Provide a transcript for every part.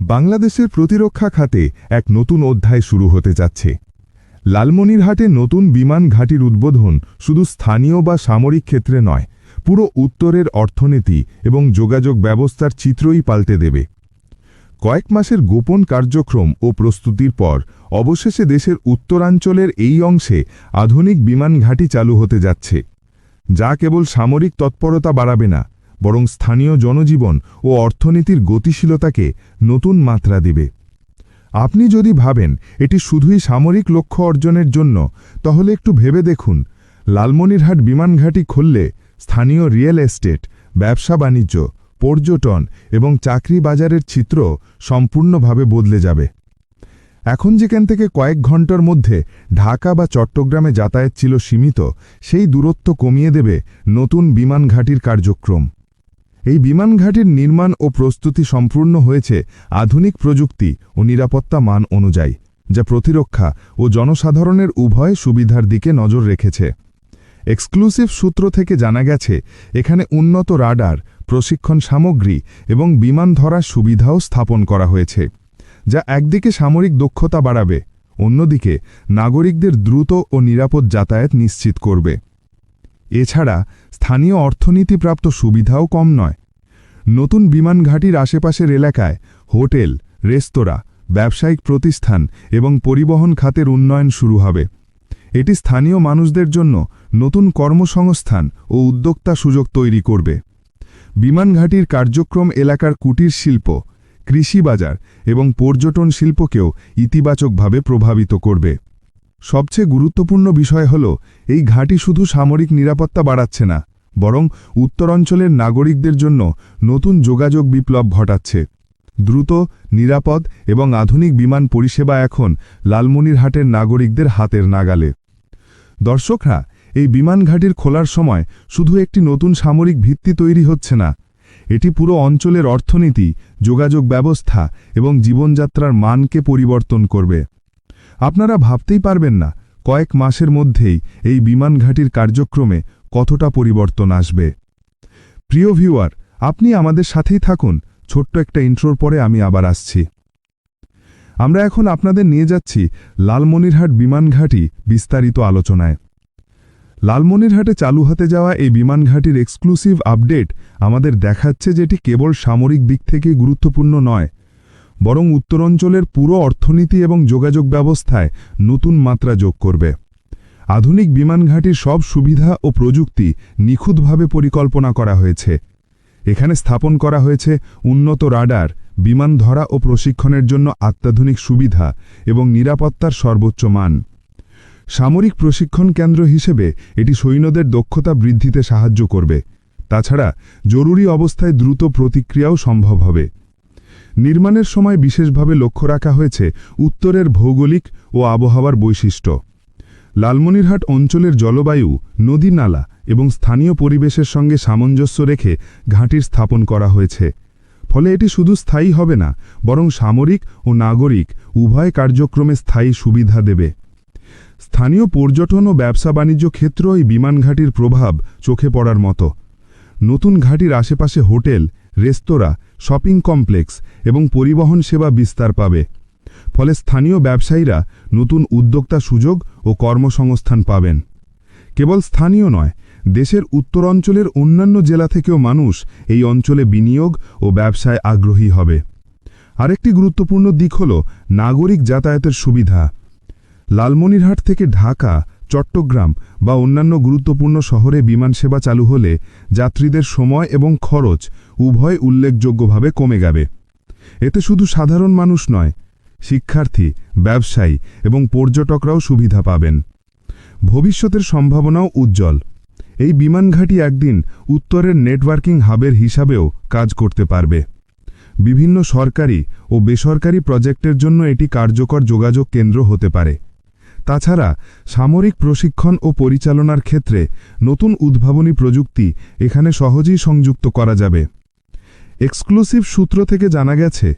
বাংলাদেশের প্রতিরক্ষা খাতে এক নতুন অধ্যায় শুরু হতে যাচ্ছে। লালমনিরহাটে নতুন বিমান ঘাঁটির উদ্বোধন শুধু স্থানীয় বা সামরিক ক্ষেত্রে নয়, পুরো উত্তরের অর্থনীতি এবং যোগাযোগ ব্যবস্থার চিত্রই পাল্টে দেবে। কয়েক মাসের গোপন কার্যক্রম ও প্রস্তুতির পর অবশেষে দেশের উত্তরাঞ্চলের এই অংশে আধুনিক বিমান ঘাঁটি চালু হতে যাচ্ছে। যা কেবল সামরিক তৎপরতা বাড়াবে না বরং স্থানীয় জনজীবন ও অর্থনীতির গতিশীলতাকে নতুন মাত্রা দেবে। আপনি যদি ভাবেন এটি শুধুই সামরিক লক্ষ্য অর্জনের জন্য, তাহলে একটু ভেবে দেখুন। লালমনিরহাট বিমানঘাটি খুললে স্থানীয় রিয়েল এস্টেট, ব্যবসা বাণিজ্য, পর্যটন এবং চাকরি বাজারের চিত্র সম্পূর্ণভাবে বদলে যাবে। এখন যেখান থেকে কয়েক ঘণ্টার মধ্যে ঢাকা বা চট্টগ্রামে যাতায়াত ছিল সীমিত, সেই দূরত্ব কমিয়ে দেবে নতুন বিমান ঘাঁটির কার্যক্রম। এই বিমান ঘাঁটির নির্মাণ ও প্রস্তুতি সম্পূর্ণ হয়েছে আধুনিক প্রযুক্তি ও নিরাপত্তা মান অনুযায়ী, যা প্রতিরক্ষা ও জনসাধারণের উভয় সুবিধার দিকে নজর রেখেছে। এক্সক্লুসিভ সূত্র থেকে জানা গেছে, এখানে উন্নত রাডার, প্রশিক্ষণ সামগ্রী এবং বিমান ধরার সুবিধাও স্থাপন করা হয়েছে, যা একদিকে সামরিক দক্ষতা বাড়াবে, অন্যদিকে নাগরিকদের দ্রুত ও নিরাপদ যাতায়াত নিশ্চিত করবে। এছাড়া স্থানীয় অর্থনীতিপ্রাপ্ত সুবিধাও কম নয়। নতুন বিমান ঘাটির আশেপাশের এলাকায় হোটেল, রেস্তোরাঁ, ব্যবসায়িক প্রতিষ্ঠান এবং পরিবহন খাতের উন্নয়ন শুরু হবে। এটি স্থানীয় মানুষদের জন্য নতুন কর্মসংস্থান ও উদ্যোক্তা সুযোগ তৈরি করবে। বিমান ঘাঁটির কার্যক্রম এলাকার কুটির শিল্প, কৃষি বাজার এবং পর্যটন শিল্পকেও ইতিবাচকভাবে প্রভাবিত করবে। সবচেয়ে গুরুত্বপূর্ণ বিষয় হল, এই ঘাঁটি শুধু সামরিক নিরাপত্তা বাড়াচ্ছে না, বরং উত্তরাঞ্চলের নাগরিকদের জন্য নতুন যোগাযোগ বিপ্লব ঘটাচ্ছে। দ্রুত, নিরাপদ এবং আধুনিক বিমান পরিষেবা এখন লালমনিরহাটের নাগরিকদের হাতের নাগালে। দর্শকরা, এই বিমান ঘাঁটির খোলার সময় শুধু একটি নতুন সামরিক ভিত্তি তৈরি হচ্ছে না, এটি পুরো অঞ্চলের অর্থনীতি, যোগাযোগ ব্যবস্থা এবং জীবনযাত্রার মানকে পরিবর্তন করবে। আপনারা ভাবতেই পারবেন না, কয়েক মাসের মধ্যেই এই বিমান ঘাঁটির কার্যক্রমে কতটা পরিবর্তন আসবে। প্রিয় ভিউয়ার, আপনি আমাদের সাথেই থাকুন, ছোট্ট একটা ইন্ট্রোর পরে আমি আবার আসছি। আমরা এখন আপনাদের নিয়ে যাচ্ছি লালমনিরহাট বিমান ঘাঁটি বিস্তারিত আলোচনায়। লালমনিরহাটে চালু হতে যাওয়া এই বিমান ঘাঁটির এক্সক্লুসিভ আপডেট আমাদের দেখাচ্ছে যেটি কেবল সামরিক দিক থেকেই গুরুত্বপূর্ণ নয় বরং উত্তরাঞ্চলের পুরো অর্থনীতি এবং যোগাযোগ ব্যবস্থায় নতুন মাত্রা যোগ করবে। আধুনিক বিমান ঘাঁটির সব সুবিধা ও প্রযুক্তি নিখুঁতভাবে পরিকল্পনা করা হয়েছে। এখানে স্থাপন করা হয়েছে উন্নত রাডার, বিমান ধরা ও প্রশিক্ষণের জন্য অত্যাধুনিক সুবিধা এবং নিরাপত্তার সর্বোচ্চ মান। সামরিক প্রশিক্ষণ কেন্দ্র হিসেবে এটি সৈন্যদের দক্ষতা বৃদ্ধিতে সাহায্য করবে। তাছাড়া জরুরি অবস্থায় দ্রুত প্রতিক্রিয়াও সম্ভব হবে। নির্মাণের সময় বিশেষভাবে লক্ষ্য রাখা হয়েছে উত্তরের ভৌগোলিক ও আবহাওয়ার বৈশিষ্ট্য। লালমনিরহাট অঞ্চলের জলবায়ু, নদী নালা এবং স্থানীয় পরিবেশের সঙ্গে সামঞ্জস্য রেখে ঘাঁটির স্থাপন করা হয়েছে। ফলে এটি শুধু স্থায়ী হবে না, বরং সামরিক ও নাগরিক উভয় কার্যক্রমে স্থায়ী সুবিধা দেবে। স্থানীয় পর্যটন ও ব্যবসা বাণিজ্য ক্ষেত্র এই বিমান ঘাঁটির প্রভাব চোখে পড়ার মতো। নতুন ঘাঁটির আশেপাশে হোটেল, রেস্তোরাঁ শপিং কমপ্লেক্স এবং পরিবহন সেবা বিস্তার পাবে। ফলে স্থানীয় ব্যবসায়ীরা নতুন উদ্যোক্তা সুযোগ ও কর্মসংস্থান পাবেন। কেবল স্থানীয় নয়, দেশের উত্তরাঞ্চলের অন্যান্য জেলা থেকেও মানুষ এই অঞ্চলে বিনিয়োগ ও ব্যবসায় আগ্রহী হবে। আরেকটি গুরুত্বপূর্ণ দিক হল নাগরিক যাতায়াতের সুবিধা। লালমনিরহাট থেকে ঢাকা, চট্টগ্রাম বা অন্যান্য গুরুত্বপূর্ণ শহরে বিমান সেবা চালু হলে যাত্রীদের সময় এবং খরচ উভয় উল্লেখযোগ্যভাবে কমে যাবে। এতে শুধু সাধারণ মানুষ নয়, শিক্ষার্থী, ব্যবসায়ী এবং পর্যটকরাও সুবিধা পাবেন। ভবিষ্যতের সম্ভাবনাও উজ্জ্বল। এই বিমান ঘাঁটি একদিন উত্তরের নেটওয়ার্কিং হাবের হিসাবেও কাজ করতে পারবে। বিভিন্ন সরকারি ও বেসরকারি প্রজেক্টের জন্য এটি কার্যকর যোগাযোগ কেন্দ্র হতে পারে। তাছাড়া, সামরিক প্রশিক্ষণ ও পরিচালনার ক্ষেত্রে নতুন উদ্ভাবনী প্রযুক্তি এখানে সহজেই সংযুক্ত করা যাবে। এক্সক্লুসিভ সূত্র থেকে জানা গেছে,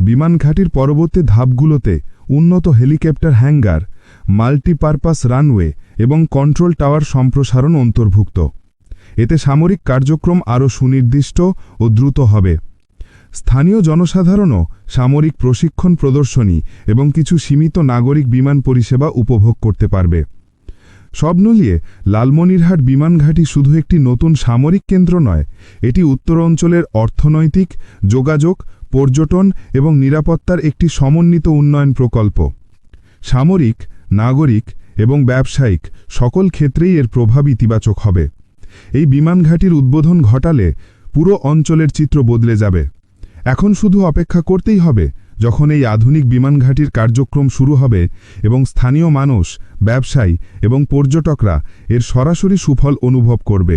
বিমান ঘাঁটির পরবর্তী ধাপগুলোতে উন্নত হেলিকপ্টার হ্যাঙ্গার, মাল্টিপারপাস রানওয়ে এবং কন্ট্রোল টাওয়ার সম্প্রসারণ অন্তর্ভুক্ত। এতে সামরিক কার্যক্রম আরও সুনির্দিষ্ট ও দ্রুত হবে। স্থানীয় জনসাধারণও সামরিক প্রশিক্ষণ প্রদর্শনী এবং কিছু সীমিত নাগরিক বিমান পরিষেবা উপভোগ করতে পারবে। সব মিলিয়ে লালমনিরহাট বিমানঘাটি শুধু একটি নতুন সামরিক কেন্দ্র নয়, এটি উত্তর অঞ্চলের অর্থনৈতিক, যোগাযোগ, পর্যটন এবং নিরাপত্তার একটি সমন্বিত উন্নয়ন প্রকল্প। সামরিক, নাগরিক এবং ব্যবসায়িক সকল ক্ষেত্রেই এর প্রভাব ইতিবাচক হবে। এই বিমানঘাটির উদ্বোধন ঘটালে পুরো অঞ্চলের চিত্র বদলে যাবে। এখন শুধু অপেক্ষা করতেই হবে যখন এই আধুনিক বিমানঘাটির কার্যক্রম শুরু হবে এবং স্থানীয় মানুষ, ব্যবসায়ী এবং পর্যটকরা এর সরাসরি সুফল অনুভব করবে।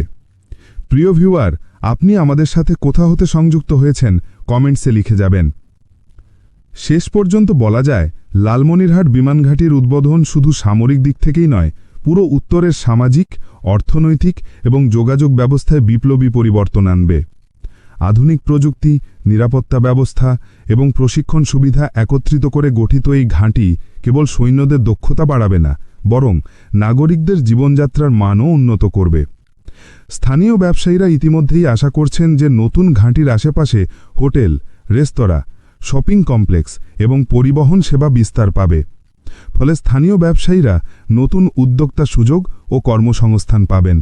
প্রিয় ভিউয়ার, আপনি আমাদের সাথে কোথা হতে সংযুক্ত হয়েছেন কমেন্টসে লিখে যাবেন। শেষ পর্যন্ত বলা যায়, লালমনিরহাট বিমানঘাটির উদ্বোধন শুধু সামরিক দিক থেকেই নয়, পুরো উত্তরের সামাজিক, অর্থনৈতিক এবং যোগাযোগ ব্যবস্থায় বিপ্লবী পরিবর্তন আনবে। আধুনিক প্রযুক্তি নিরাপত্তা ব্যবস্থা এবং প্রশিক্ষণ সুবিধা একত্রিত করে গঠিত এই ঘাঁটি কেবল সৈন্যদের দক্ষতা বাড়াবে না, বরং নাগরিকদের জীবনযাত্রার মানও উন্নত করবে। স্থানীয় ব্যবসায়ীরা ইতিমধ্যেই আশা করছেন যে নতুন ঘাঁটির আশেপাশে হোটেল, রেস্তোরাঁ, শপিং কমপ্লেক্স এবং পরিবহন সেবা বিস্তার পাবে। ফলে স্থানীয় ব্যবসায়ীরা নতুন উদ্যোক্তা সুযোগ ও কর্মসংস্থান পাবেন।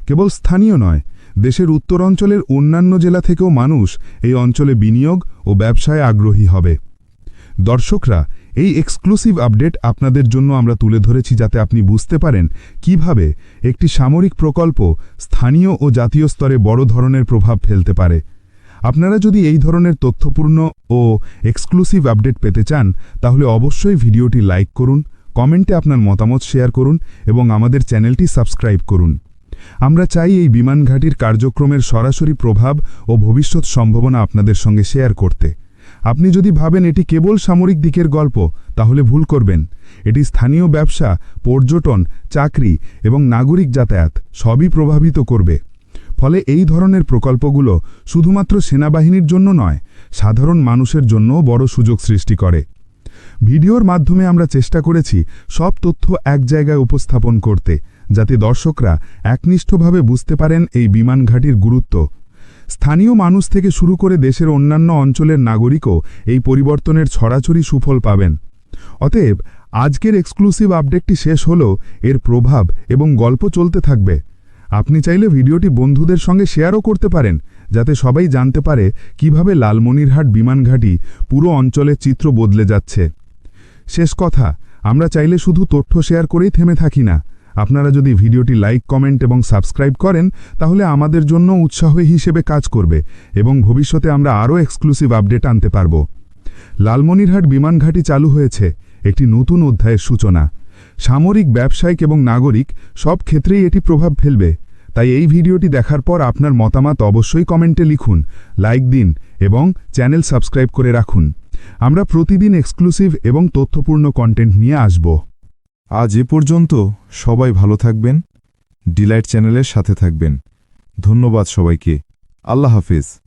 কেবল স্থানীয় নয় দেশের উত্তরাঞ্চলের অন্যান্য জেলা থেকেও মানুষ এই অঞ্চলে বিনিয়োগ ও ব্যবসায় আগ্রহী হবে। দর্শকরা, এই এক্সক্লুসিভ আপডেট আপনাদের জন্য আমরা তুলে ধরেছি যাতে আপনি বুঝতে পারেন কীভাবে একটি সামরিক প্রকল্প স্থানীয় ও জাতীয় স্তরে বড় ধরনের প্রভাব ফেলতে পারে। আপনারা যদি এই ধরনের তথ্যপূর্ণ ও এক্সক্লুসিভ আপডেট পেতে চান, তাহলে অবশ্যই ভিডিওটি লাইক করুন, কমেন্টে আপনার মতামত শেয়ার করুন এবং আমাদের চ্যানেলটি সাবস্ক্রাইব করুন। আমরা চাই এই বিমানঘাটির কার্যক্রমের সরাসরি প্রভাব ও ভবিষ্যৎ সম্ভাবনা আপনাদের সঙ্গে শেয়ার করতে। আপনি যদি ভাবেন এটি কেবল সামরিক দিকের গল্প, তাহলে ভুল করবেন। এটি স্থানীয় ব্যবসা, পর্যটন, চাকরি এবং নাগরিক যাতায়াত সবই প্রভাবিত করবে। ফলে এই ধরনের প্রকল্পগুলো শুধুমাত্র সেনাবাহিনীর জন্য নয়, সাধারণ মানুষের জন্যও বড় সুযোগ সৃষ্টি করে। ভিডিওর মাধ্যমে আমরা চেষ্টা করেছি সব তথ্য এক জায়গায় উপস্থাপন করতে। যাতে দর্শকরা একনিষ্ঠভাবে বুঝতে পারেন এই বিমান বিমানঘাটির গুরুত্ব। স্থানীয় মানুষ থেকে শুরু করে দেশের অন্যান্য অঞ্চলের নাগরিকও এই পরিবর্তনের ছড়াছড়ি সুফল পাবেন। অতএব, আজকের এক্সক্লুসিভ আপডেটটি শেষ হলেও এর প্রভাব এবং গল্প চলতে থাকবে। আপনি চাইলে ভিডিওটি বন্ধুদের সঙ্গে শেয়ারও করতে পারেন, যাতে সবাই জানতে পারে কীভাবে লালমনিরহাট বিমানঘাটি পুরো অঞ্চলের চিত্র বদলে যাচ্ছে। শেষ কথা, আমরা চাইলে শুধু তথ্য শেয়ার করেই থেমে থাকি না। আপনারা যদি ভিডিওটি লাইক, কমেন্ট এবং সাবস্ক্রাইব করেন, তাহলে আমাদের জন্য উৎসাহ হিসেবে কাজ করবে এবং ভবিষ্যতে আমরা আরও এক্সক্লুসিভ আপডেট আনতে পারব। লালমনিরহাট বিমানঘাটি চালু হয়েছে, একটি নতুন অধ্যায়ের সূচনা। সামরিক, ব্যবসায়িক এবং নাগরিক সব ক্ষেত্রেই এটি প্রভাব ফেলবে। তাই এই ভিডিওটি দেখার পর আপনার মতামত অবশ্যই কমেন্টে লিখুন, লাইক দিন এবং চ্যানেল সাবস্ক্রাইব করে রাখুন। আমরা প্রতিদিন এক্সক্লুসিভ এবং তথ্যপূর্ণ কন্টেন্ট নিয়ে আসব। আজ এ পর্যন্ত সবাই ভালো থাকবেন। ডিলাইট চ্যানেলের সাথে থাকবেন। ধন্যবাদ সবাইকে। আল্লাহ হাফিজ।